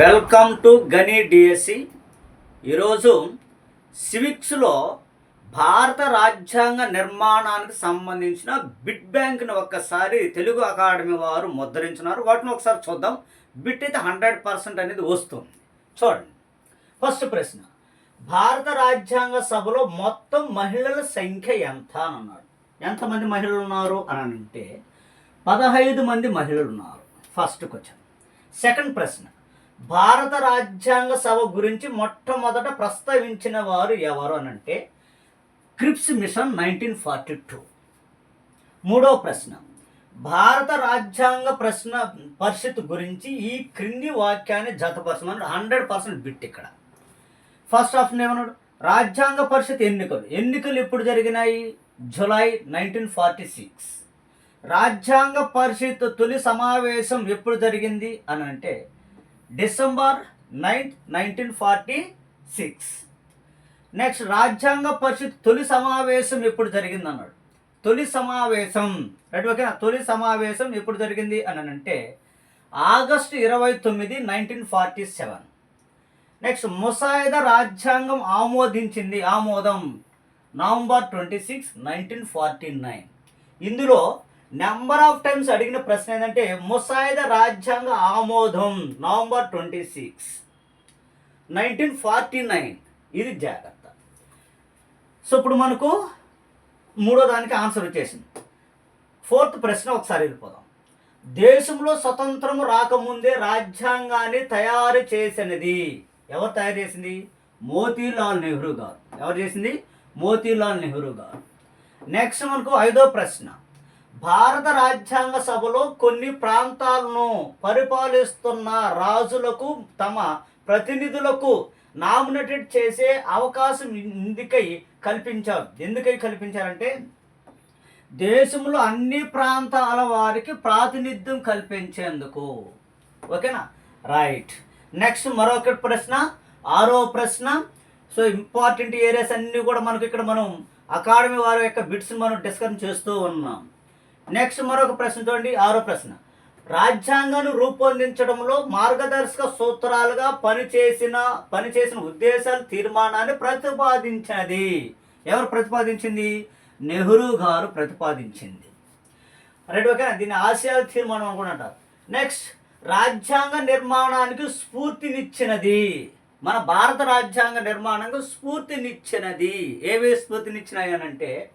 Welcome to గనీ DSC. ఈరోజు సివిక్స్లో భారత రాజ్యాంగ నిర్మాణానికి సంబంధించిన బిట్ బ్యాంక్ని ఒక్కసారి తెలుగు అకాడమీ వారు ముద్రించినారు. వాటిని ఒకసారి చూద్దాం. బిట్ అయితే హండ్రెడ్ పర్సెంట్ అనేది వస్తుంది. చూడండి. ఫస్ట్ ప్రశ్న. భారత రాజ్యాంగ సభలో మొత్తం మహిళల సంఖ్య ఎంత అని అన్నాడు ఎంతమంది మహిళలు ఉన్నారు అని అంటే పదహైదు మంది మహిళలు ఉన్నారు. First question. సెకండ్ ప్రశ్న. భారత రాజ్యాంగ సభ గురించి మొట్టమొదట ప్రస్తావించిన వారు ఎవరు అని అంటే Cripps mission nineteen forty two. మూడవ ప్రశ్న. భారత రాజ్యాంగ ప్రశ్న పరిషత్ గురించి ఈ క్రింది వాక్యాన్ని జతపరచమని హండ్రెడ్ పర్సెంట్ బిట్ ఇక్కడ. ఫస్ట్ ఆప్షన్ ఏమన్నాడు? రాజ్యాంగ పరిషత్ ఎన్నికలు. ఎన్నికలు ఎప్పుడు జరిగినాయి? July nineteen forty six. రాజ్యాంగ పరిషత్ తొలి సమావేశం ఎప్పుడు జరిగింది? అని అంటే December ninth nineteen forty six. Next రాజ్యాంగ పరిషత్ తొలి సమావేశం ఎప్పుడు జరిగింది అన్నాడు? తొలి సమావేశం. రైట్ ఓకేనా తొలి సమావేశం ఎప్పుడు జరిగింది అని అంటే ఆగస్టు ఇరవై తొమ్మిది నైన్టీన్ ఫార్టీ సెవెన్. నెక్స్ట్ ముసాయిదా రాజ్యాంగం ఆమోదించింది. ఆమోదం November twenty six nineteen forty nine. ఇందులో నెంబర్ ఆఫ్ టైమ్స్ అడిగిన ప్రశ్న ఏంటంటే ముసాయిదా రాజ్యాంగ ఆమోదం November twenty six nineteen forty nine ఇది జాగ్రత్త. సో ఇప్పుడు మనకు మూడో దానికి ఆన్సర్ వచ్చేసింది. ఫోర్త్ ప్రశ్న ఒకసారి వెళ్ళిపోదాం. దేశంలో స్వతంత్రం రాకముందే రాజ్యాంగాన్ని తయారు చేసినది. ఎవరు తయారు చేసింది? మోతీలాల్ నెహ్రూ గారు. ఎవరు చేసింది? మోతీలాల్ నెహ్రూ గారు. నెక్స్ట్ మనకు ఐదో ప్రశ్న. భారత రాజ్యాంగ సభలో కొన్ని ప్రాంతాలను పరిపాలిస్తున్న రాజులకు తమ ప్రతినిధులకు నామినేటెడ్ చేసే అవకాశం ఎందుకై కల్పించారు. ఎందుకై కల్పించారంటే దేశంలో అన్ని ప్రాంతాల వారికి ప్రాతినిధ్యం కల్పించేందుకు. ఓకేనా? రైట్. నెక్స్ట్ మరొక ప్రశ్న ఆరో ప్రశ్న. సో ఇంపార్టెంట్ ఏరియాస్ అన్నీ కూడా మనకి ఇక్కడ మనం అకాడమీ వారి యొక్క బిట్స్ మనం డిస్కస్ చేస్తూ ఉన్నాం. నెక్స్ట్ మరొక ప్రశ్న చూడండి ఆరో ప్రశ్న. రాజ్యాంగాన్ని రూపొందించడంలో మార్గదర్శక సూత్రాలుగా పనిచేసిన పనిచేసిన ఉద్దేశాల తీర్మానాన్ని ప్రతిపాదించినది. ఎవరు ప్రతిపాదించింది? నెహ్రూ గారు ప్రతిపాదించింది. రైట్ ఓకేనా? దీన్ని ఆశయాల తీర్మానం అనుకుంటారు. నెక్స్ట్ రాజ్యాంగ నిర్మాణానికి స్ఫూర్తినిచ్చినది. మన భారత రాజ్యాంగ నిర్మాణంకు స్ఫూర్తినిచ్చినది. ఏవే స్ఫూర్తినిచ్చినాయి అని అంటే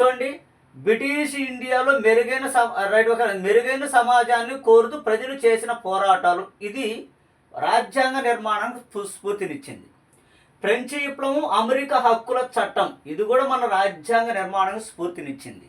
చూడండి బ్రిటిష్ ఇండియాలో మెరుగైన రైట్ ఒక మెరుగైన సమాజాన్ని కోరుతూ ప్రజలు చేసిన పోరాటాలు. ఇది రాజ్యాంగ నిర్మాణానికి స్ఫూ- స్ఫూర్తినిచ్చింది. ఫ్రెంచ్ విప్లవం అమెరికా హక్కుల చట్టం ఇది కూడా మన రాజ్యాంగ నిర్మాణానికి స్ఫూర్తినిచ్చింది.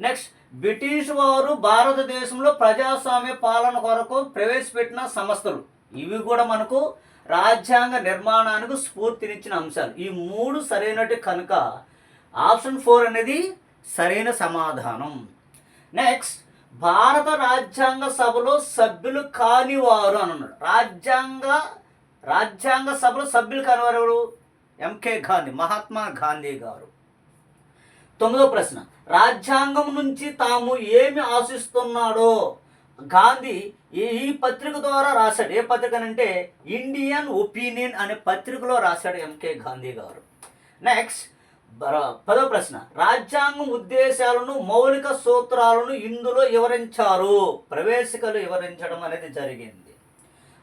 నెక్స్ట్ బ్రిటిష్ వారు భారతదేశంలో ప్రజాస్వామ్య పాలన కొరకు ప్రవేశపెట్టిన సంస్థలు. ఇవి కూడా మనకు రాజ్యాంగ నిర్మాణానికి స్ఫూర్తినిచ్చిన అంశాలు. ఈ మూడు సరైనటి కనుక ఆప్షన్ ఫోర్ అనేది సరైన సమాధానం. నెక్స్ట్ భారత రాజ్యాంగ సభలో సభ్యులు కానివారు అని అన్నాడు. రాజ్యాంగ రాజ్యాంగ సభలో సభ్యులు కానివారు ఎవరు? ఎంకే గాంధీ మహాత్మా గాంధీ గారు. తొమ్మిదో ప్రశ్న. రాజ్యాంగం నుంచి తాము ఏమి ఆశిస్తున్నాడో? గాంధీ ఈ పత్రిక ద్వారా రాశాడు. ఏ పత్రిక అంటే ఇండియన్ ఒపీనియన్ అనే పత్రికలో రాశాడు ఎంకే గాంధీ గారు. నెక్స్ట్ పదో ప్రశ్న. రాజ్యాంగం ఉద్దేశాలను మౌలిక సూత్రాలను ఇందులో వివరించారు. ప్రవేశికలు వివరించడం అనేది జరిగింది.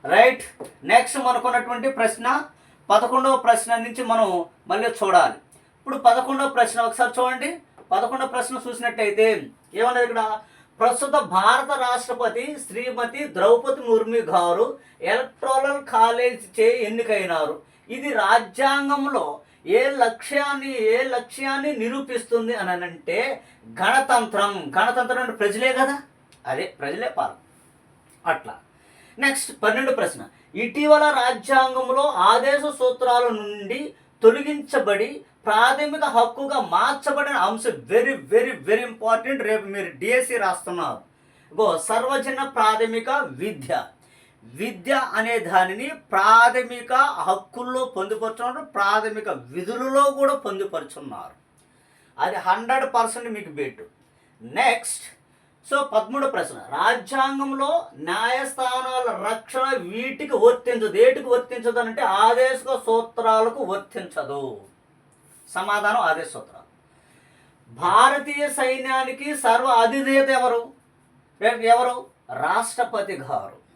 రైట్ నెక్స్ట్ మనకున్నటువంటి ప్రశ్న. పదకొండవ ప్రశ్న నుంచి మనం మళ్ళీ చూడాలి. ఇప్పుడు పదకొండవ ప్రశ్న ఒకసారి చూడండి. పదకొండవ ప్రశ్న చూసినట్టయితే ఏమన్నది ఇక్కడ? ప్రస్తుత భారత రాష్ట్రపతి శ్రీమతి ద్రౌపది ముర్మి గారు ఎలక్ట్రల్ కాలేజ్ చే ఎన్నికైనారు. ఇది రాజ్యాంగంలో ఏ లక్ష్యాన్ని ఏ లక్ష్యాన్ని నిరూపిస్తుంది అని అంటే గణతంత్రం. గణతంత్రం అంటే ప్రజలే కదా? అదే ప్రజలే పాలన. అట్లా. నెక్స్ట్ పన్నెండు ప్రశ్న. ఇటీవల రాజ్యాంగంలో ఆదేశ సూత్రాల నుండి తొలగించబడి ప్రాథమిక హక్కుగా మార్చబడిన అంశం వెరీ వెరీ వెరీ ఇంపార్టెంట్ రేపు మీరు డిఎస్సి రాస్తున్నారు. గో సర్వజన ప్రాథమిక విద్య. విద్య అనే దానిని ప్రాథమిక హక్కుల్లో పొందుపరుచున్నారు ప్రాథమిక విధులలో కూడా పొందుపరుచున్నారు. అది హండ్రెడ్ పర్సెంట్ మీకు బెట్టు. నెక్స్ట్ సో పదమూడు ప్రశ్న. రాజ్యాంగంలో న్యాయస్థానాల రక్షణ వీటికి వర్తించదు. ఏటికి వర్తించదు అంటే ఆదేశ సూత్రాలకు వర్తించదు. సమాధానం ఆదేశ సూత్రాలు. భారతీయ సైన్యానికి సర్వ అధినేత ఎవరు? ఎవరు? రాష్ట్రపతి గారు.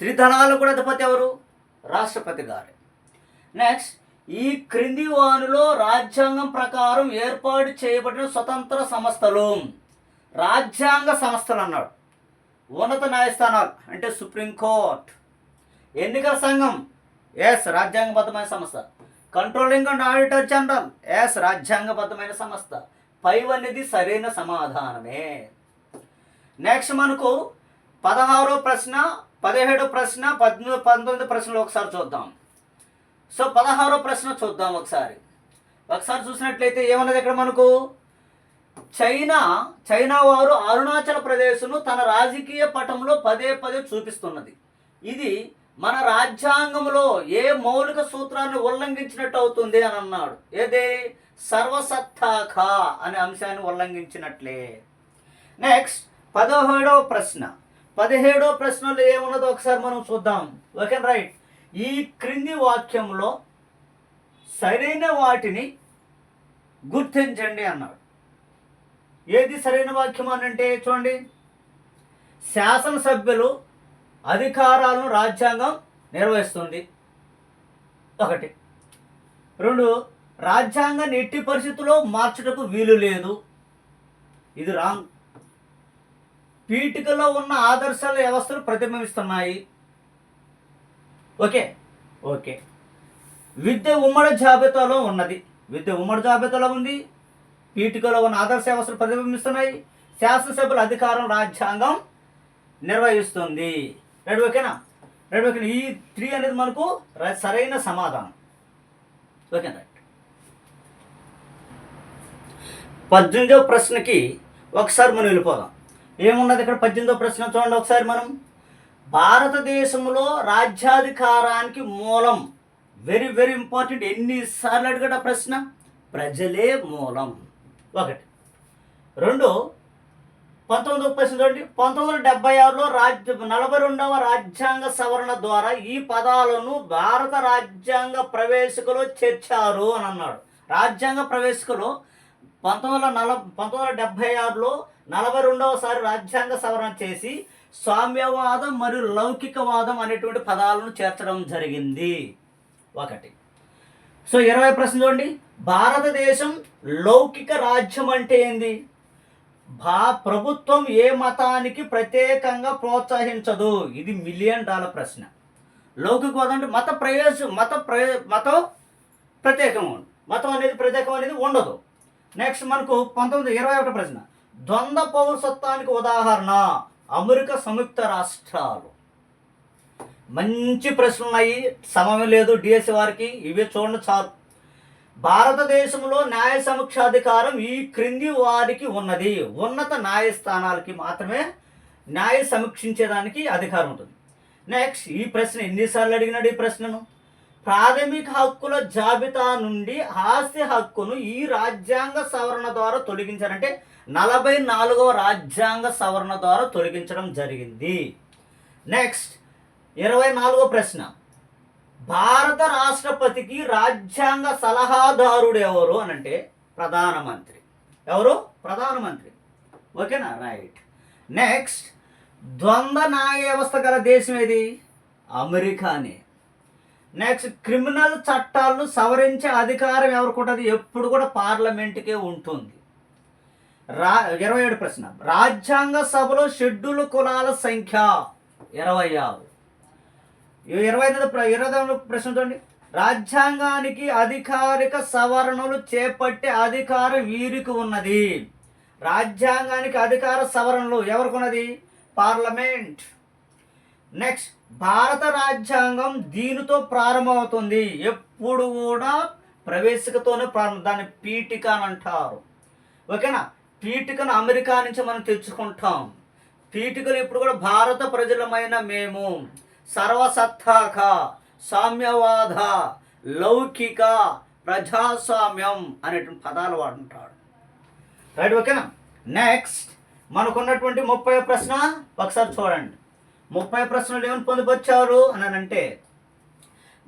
త్రిధనాలు కూడా అధిపతి ఎవరు? రాష్ట్రపతి గారు. నెక్స్ట్ ఈ క్రింది వానులో రాజ్యాంగం ప్రకారం ఏర్పాటు చేయబడిన స్వతంత్ర సంస్థలు. రాజ్యాంగ సంస్థలు అన్నాడు. ఉన్నత న్యాయస్థానాలు అంటే సుప్రీంకోర్టు ఎన్నికల సంఘం ఎస్ రాజ్యాంగబద్ధమైన సంస్థ. Controlling and auditor general is రాజ్యాంగబద్ధమైన సంస్థ. పైవన్నది సరైన సమాధానమే. నెక్స్ట్ మనకు పదహారో ప్రశ్న పదిహేడో ప్రశ్న పద్దెనిమిది పంతొమ్మిది ప్రశ్నలు ఒకసారి చూద్దాం. సో పదహారో ప్రశ్న చూద్దాం ఒకసారి. ఒకసారి చూసినట్లయితే ఏమన్నది ఇక్కడ మనకు? చైనా చైనా వారు అరుణాచల్ ప్రదేశ్ను తన రాజకీయ పటంలో పదే పదే చూపిస్తున్నది. ఇది మన రాజ్యాంగంలో ఏ మౌలిక సూత్రాన్ని ఉల్లంఘించినట్టు అవుతుంది అని అన్నాడు. ఏదే? సర్వసత్తాఖ అనే అంశాన్ని ఉల్లంఘించినట్లే. నెక్స్ట్ పదహేడవ ప్రశ్న. పదిహేడో ప్రశ్నలో ఏమున్నదో ఒకసారి మనం చూద్దాం. ఓకే రైట్ ఈ క్రింది వాక్యంలో సరైన వాటిని గుర్తించండి అన్నాడు. ఏది సరైన వాక్యం అని అంటే చూడండి. శాసనసభ్యులు అధికారాలను రాజ్యాంగం నిర్వహిస్తుంది. ఒకటి. రెండు. రాజ్యాంగాన్ని ఎట్టి పరిస్థితుల్లో మార్చుటకు వీలు లేదు. ఇది రాంగ్. పీఠికలో ఉన్న ఆదర్శాల వ్యవస్థలు ప్రతిబింబిస్తున్నాయి. ఓకే? ఓకే. విద్య ఉమ్మడి జాబితాలో ఉన్నది. విద్య ఉమ్మడి జాబితాలో ఉంది. పీఠికలో ఉన్న ఆదర్శ వ్యవస్థలు ప్రతిబింబిస్తున్నాయి. శాసనసభ్యుల అధికారం రాజ్యాంగం నిర్వహిస్తుంది. రైట్ ఓకేనా? రైట్ ఓకేనా? ఈ త్రీ అనేది మనకు సరైన సమాధానం. ఓకేనా? రైట్. పద్దెనిమిదో ప్రశ్నకి ఒకసారి మనం వెళ్ళిపోదాం. ఏమున్నది ఇక్కడ? పద్దెనిమిదో ప్రశ్న చూడండి ఒకసారి మనం. భారతదేశంలో రాజ్యాధికారానికి మూలం వెరీ వెరీ ఇంపార్టెంట్ ఎన్నిసార్లు అడిగాడు ఆ ప్రశ్న? ప్రజలే మూలం. ఒకటి. రెండు పంతొమ్మిది ప్రశ్న చూడండి. పంతొమ్మిది వందల డెబ్బై ఆరులో రాజ్య నలభై రెండవ రాజ్యాంగ సవరణ ద్వారా ఈ పదాలను భారత రాజ్యాంగ ప్రవేశికలో చేర్చారు అని అన్నాడు. రాజ్యాంగ ప్రవేశికలో పంతొమ్మిది వందల నల పంతొమ్మిది వందల డెబ్బై ఆరులో నలభై రెండవసారి రాజ్యాంగ సవరణ చేసి సామ్యవాదం మరియు లౌకికవాదం అనేటువంటి పదాలను చేర్చడం జరిగింది. ఒకటి. సో ఇరవై ప్రశ్న చూడండి. భారతదేశం లౌకిక రాజ్యం అంటే ఏంది? భా ప్రభుత్వం ఏ మతానికి ప్రత్యేకంగా ప్రోత్సహించదు? ఇది మిలియన్ డాలర్ ప్రశ్న. లౌకికవాదం అంటే మత ప్రయోజనం మత ప్రయో మతం ప్రత్యేకం. మతం అనేది ప్రత్యేకం అనేది ఉండదు. నెక్స్ట్ మనకు పంతొమ్మిది ఇరవై ఒకటి ప్రశ్న. ద్వంద్వ పౌరసత్వానికి ఉదాహరణ అమెరికా సంయుక్త రాష్ట్రాలు. మంచి ప్రశ్నలు ఉన్నాయి సమయం లేదు డిఎస్సి వారికి ఇవే చూడండి చాలు. భారతదేశంలో న్యాయ సమీక్షాధికారం ఈ క్రింది వారికి ఉన్నది. ఉన్నత న్యాయస్థానాలకి మాత్రమే న్యాయ సమీక్షించేదానికి అధికారం ఉంటుంది. నెక్స్ట్ ఈ ప్రశ్న ఎన్నిసార్లు అడిగినాడు ఈ ప్రశ్నను? ప్రాథమిక హక్కుల జాబితా నుండి ఆస్తి హక్కును ఈ రాజ్యాంగ సవరణ ద్వారా తొలగించారంటే నలభై నాలుగవ రాజ్యాంగ సవరణ ద్వారా తొలగించడం జరిగింది. నెక్స్ట్ ఇరవై నాలుగో ప్రశ్న. భారత రాష్ట్రపతికి రాజ్యాంగ సలహాదారుడు ఎవరు అని అంటే ప్రధానమంత్రి. ఎవరు? ప్రధానమంత్రి. ఓకేనా? రైట్ నెక్స్ట్ ద్వంద్వ న్యాయ వ్యవస్థ గల దేశం ఏది? అమెరికానే. నెక్స్ట్ క్రిమినల్ చట్టాలను సవరించే అధికారం ఎవరికి ఉంటుంది ఎప్పుడు కూడా పార్లమెంటుకే ఉంటుంది. రా ఇరవై ఏడు ప్రశ్న. రాజ్యాంగ సభలో షెడ్యూల్ కులాల సంఖ్య ఇరవై ఆరు. ఇరవై ఐదు ఇరవై ఐదు ప్రశ్న చూడండి. రాజ్యాంగానికి అధికారిక సవరణలు చేపట్టే అధికారం వీరికి ఉన్నది. రాజ్యాంగానికి అధికార సవరణలు ఎవరికి ఉన్నది పార్లమెంట్. నెక్స్ట్ భారత రాజ్యాంగం దీనితో ప్రారంభమవుతుంది. ఎప్పుడు కూడా ప్రవేశికతోనే ప్రారంభం. దాన్ని పీఠిక అని అంటారు. ఓకేనా? పీఠికను అమెరికా నుంచి మనం తెచ్చుకుంటాం. పీఠికలు ఇప్పుడు కూడా భారత ప్రజలమైన మేము. సర్వసత్తాక సామ్యవాద లౌకిక ప్రజాస్వామ్యం అనేటువంటి పదాలు వాడుంటాడు రైట్ ఓకేనా? నెక్స్ట్ మనకున్నటువంటి ముప్పై ప్రశ్న. ఒకసారి చూడండి. ముప్పై ప్రశ్నలు ఏమని పొందుపరిచారు? అని అంటే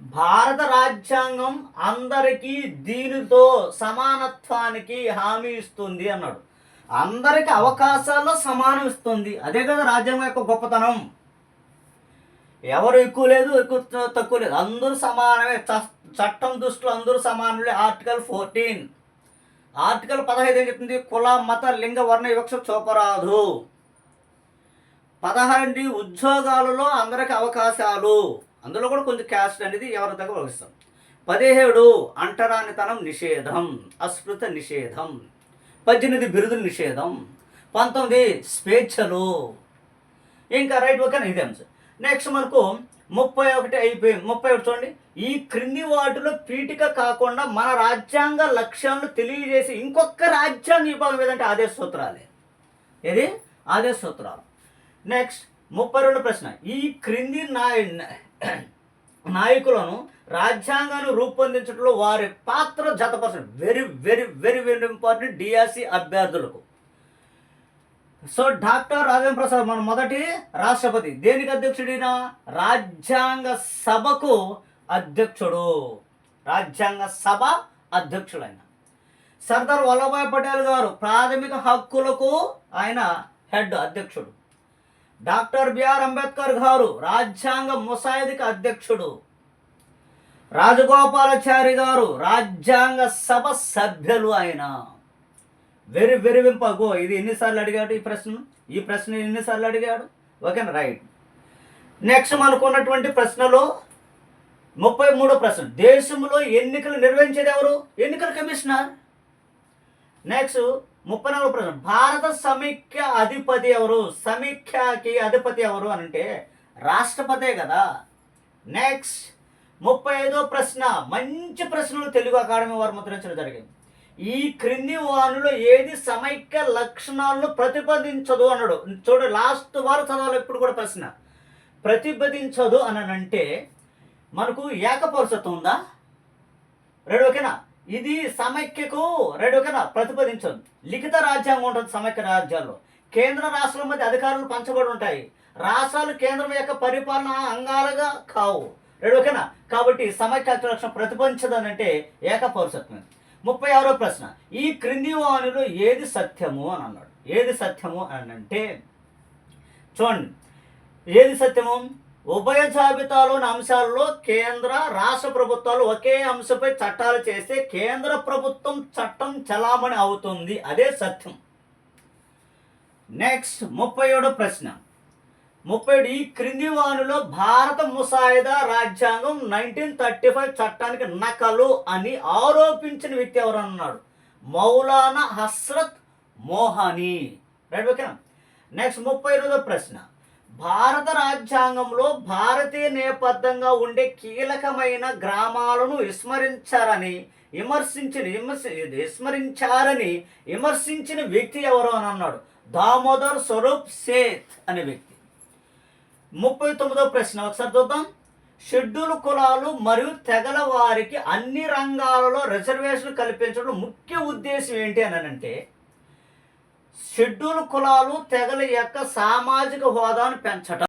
భారత రాజ్యాంగం అందరికీ దీనితో సమానత్వానికి హామీ ఇస్తుంది అన్నాడు. అందరికి అవకాశాల్లో సమానం ఇస్తుంది. అదే కదా రాజ్యాంగం యొక్క గొప్పతనం. ఎవరు ఎక్కువ లేదు ఎక్కువ తక్కువ లేదు. అందరూ సమానమే. చ- చట్టం దృష్టిలో అందరూ సమానులే. Article fourteen. ఆర్టికల్ పదహైదు ఏం చెప్తుంది? కుల మత లింగ వర్ణ వివక్ష చూపరాదు. పదహారండి ఉద్యోగాలలో అందరికి అవకాశాలు. అందులో కూడా కొంచెం క్యాస్ట్ అనేది ఎవరి దగ్గర వహిస్తాం పదిహేడు అంటరానితనం నిషేధం అస్పృత నిషేధం. పద్దెనిమిది బిరుదుల నిషేధం. పంతొమ్మిది స్వేచ్ఛలు. ఇంకా రైట్ ఓకే ఇదే అంశం నెక్స్ట్ మనకు ముప్పై ఒకటి అయిపోయి ముప్పై ఒకటి చూడండి. ఈ క్రింది వాటిలో పీఠిక కాకుండా మన రాజ్యాంగ లక్ష్యాలను తెలియజేసి ఇంకొక రాజ్యాంగ విభాగం ఏదంటే ఆదేశ సూత్రాలే. ఏది? ఆదేశ సూత్రాలు. నెక్స్ట్ ముప్పై రెండు ప్రశ్న. ఈ క్రింది నాయ నాయకులను రాజ్యాంగాన్ని రూపొందించడంలో వారి పాత్ర జతపరచడం very very very very important DRC అభ్యర్థులకు. సో డాక్టర్ రాజేంద్ర ప్రసాద్ మన మొదటి రాష్ట్రపతి. దేనికి అధ్యక్షుడినా? రాజ్యాంగ సభకు అధ్యక్షుడు. రాజ్యాంగ సభ అధ్యక్షుడైన. సర్దార్ వల్లభాయ్ పటేల్ గారు ప్రాథమిక హక్కులకు ఆయన హెడ్ అధ్యక్షుడు. డాక్టర్ బిఆర్ అంబేద్కర్ గారు రాజ్యాంగ ముసాయిదిక అధ్యక్షుడు. రాజగోపాలాచారి గారు రాజ్యాంగ సభ సభ్యులు ఆయన. వెరీ వెరివింపగో ఇది ఎన్నిసార్లు అడిగాడు ఈ ప్రశ్న ఈ ప్రశ్న ఎన్నిసార్లు అడిగాడు? ఓకేనా? రైట్. నెక్స్ట్ మనకున్నటువంటి ప్రశ్నలో ముప్పై మూడో ప్రశ్న. దేశంలో ఎన్నికలు నిర్వహించేది ఎవరు? ఎన్నికల కమిషనర్. నెక్స్ట్ ముప్పై నాలుగు ప్రశ్న భారత సమీక్ష అధిపతి ఎవరు? సమీక్షకి అధిపతి ఎవరు అని అంటే రాష్ట్రపతే కదా. నెక్స్ట్ ముప్పై ఐదో ప్రశ్న. మంచి ప్రశ్నలు తెలుగు అకాడమీ వారు ముద్రించడం జరిగింది. ఈ క్రింది వానులో ఏది సమైక్య లక్షణాలను ప్రతిపాదించదు అన్నాడు. చూడు లాస్ట్ వారు చదవాలి ఎప్పుడు కూడా ప్రశ్న. ప్రతిపాదించదు అని అంటే మనకు ఏకపరుషత్వం ఉందా? రెండు ఓకేనా? ఇది సమైక్యకు రెడీ ఓకేనా లిఖిత రాజ్యాంగం ఉంటుంది సమైక్య రాజ్యాల్లో. కేంద్ర రాష్ట్రాల మధ్య అధికారులు పంచబడి ఉంటాయి. రాష్ట్రాలు కేంద్రం యొక్క పరిపాలన అంగాలుగా కావు. రెడీ ఓకేనా కాబట్టి సమైక్య లక్షణం ప్రతిపాదించదనంటే అని ఏకపౌరసత్వం. ముప్పై ఆరో ప్రశ్న ఈ క్రింది వాణిలో ఏది సత్యము అని అన్నాడు. ఏది సత్యము అని అంటే చూడండి. ఏది సత్యము? ఉభయ జాబితాలోని అంశాల్లో కేంద్ర రాష్ట్ర ప్రభుత్వాలు ఒకే అంశంపై చట్టాలు చేస్తే కేంద్ర ప్రభుత్వం చట్టం చలామణి అవుతుంది. అదే సత్యం. నెక్స్ట్ ముప్పై ఏడో ప్రశ్న. ముప్పై ఏడు ఈ క్రింది వానులో భారత ముసాయిదా రాజ్యాంగం నైన్టీన్ థర్టీ ఫైవ్ చట్టానికి నకలు అని ఆరోపించిన వ్యక్తి ఎవరన్నాడు? మౌలానా హస్రత్ మోహని. రైట్ ఓకేనా నెక్స్ట్ ముప్పై ఎనిమిదో ప్రశ్న. భారత రాజ్యాంగంలో భారతీయ నేపథ్యంగా ఉండే కీలకమైన గ్రామాలను విస్మరించారని విమర్శించిన విమర్శ విస్మరించారని విమర్శించిన వ్యక్తి ఎవరు అని అన్నాడు. దామోదర్ స్వరూప్ సేత్ అనే వ్యక్తి. ముప్పై తొమ్మిదో ప్రశ్న. ఒకసారి చూద్దాం. షెడ్యూల్ కులాలు మరియు తెగల వారికి అన్ని రంగాలలో రిజర్వేషన్ కల్పించడం ముఖ్య ఉద్దేశం ఏంటి అని అంటే షెడ్యూల్ కులాలు తెగల యొక్క సామాజిక హోదాను పెంచడం